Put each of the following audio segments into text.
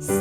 s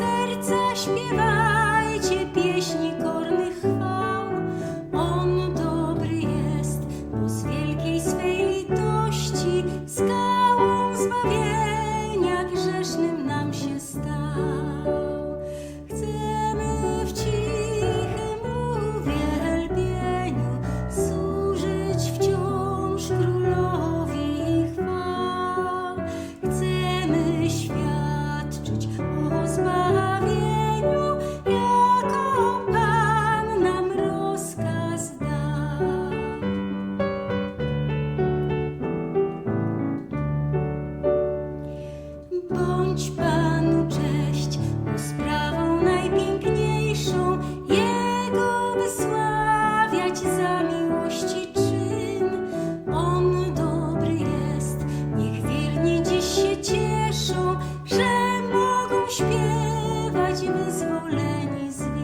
Choć wyzwoleni z